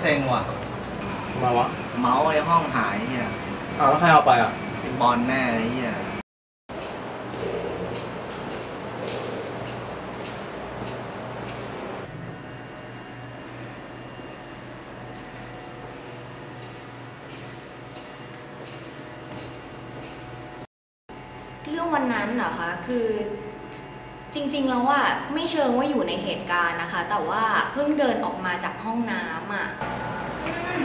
เอ้ยเซ็งว่ะ ทำไมวะเมาส์ในห้องหายเฮียอ้าวแล้วใครเอาไปอะไอ้บอลแน่เลยเฮียเรื่องวันนั้นเหรอคะ คือ จริง ๆ แล้วอะไม่เชิงว่าอยู่ในเหตุการณ์นะคะ แต่ว่าเพิ่งเดินออกมาจากห้องน้ำอะอืม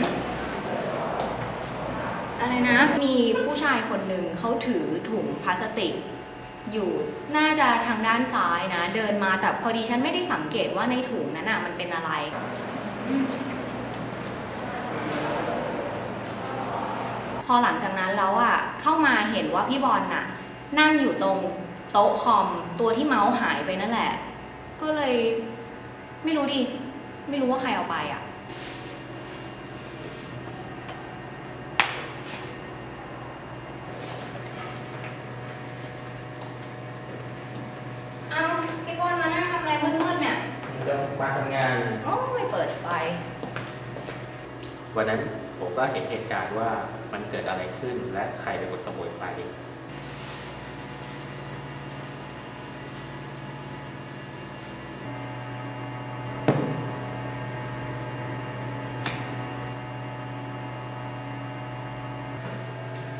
อะไรนะ มีผู้ชายคนหนึ่งเขาถือถุงพลาสติก อยู่น่าจะทางด้านซ้ายนะ เดินมาแต่พอดีฉันไม่ได้สังเกตว่าในถุงนั้นอะมันเป็นอะไรพอหลังจากนั้นแล้วอะเข้ามาเห็นว่าพี่บอลน่ะ นั่งอยู่ตรง โต๊ะคอมตัวที่เมาส์หายไปนั่นแหละ ก็เลยไม่รู้ดิ ไม่รู้ว่าใครเอาไปอะ เอาพี่บอลมานั่งทำอะไรมืดๆเนี่ย จะมาทำงาน โอ้ไม่เปิดไฟ วันนั้นผมก็เห็นเหตุการณ์ว่ามันเกิดอะไรขึ้นและใครเป็นคนขโมยไป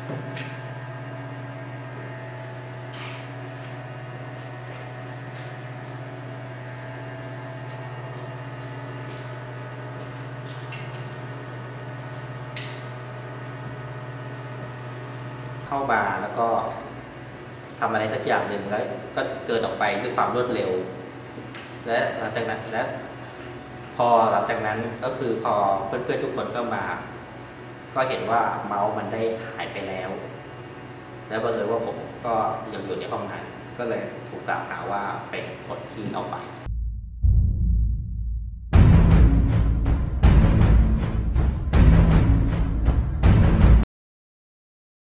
เข้ามาแล้วก็ทำอะไรสักอย่างหนึ่งแล้ว ก็เกิดออกไปด้วยความรวดเร็ว และหลังจากนั้นและพอหลังจากนั้นก็คือพอเพื่อนๆทุกคนก็มา ก็เห็นว่าเมาส์มันได้หายไปแล้ว แล้วบังเอิญว่าผมก็ยังอยู่ในห้องนั้น ก็เลยถูกกล่าวหาว่าเป็นคนที่เอาไป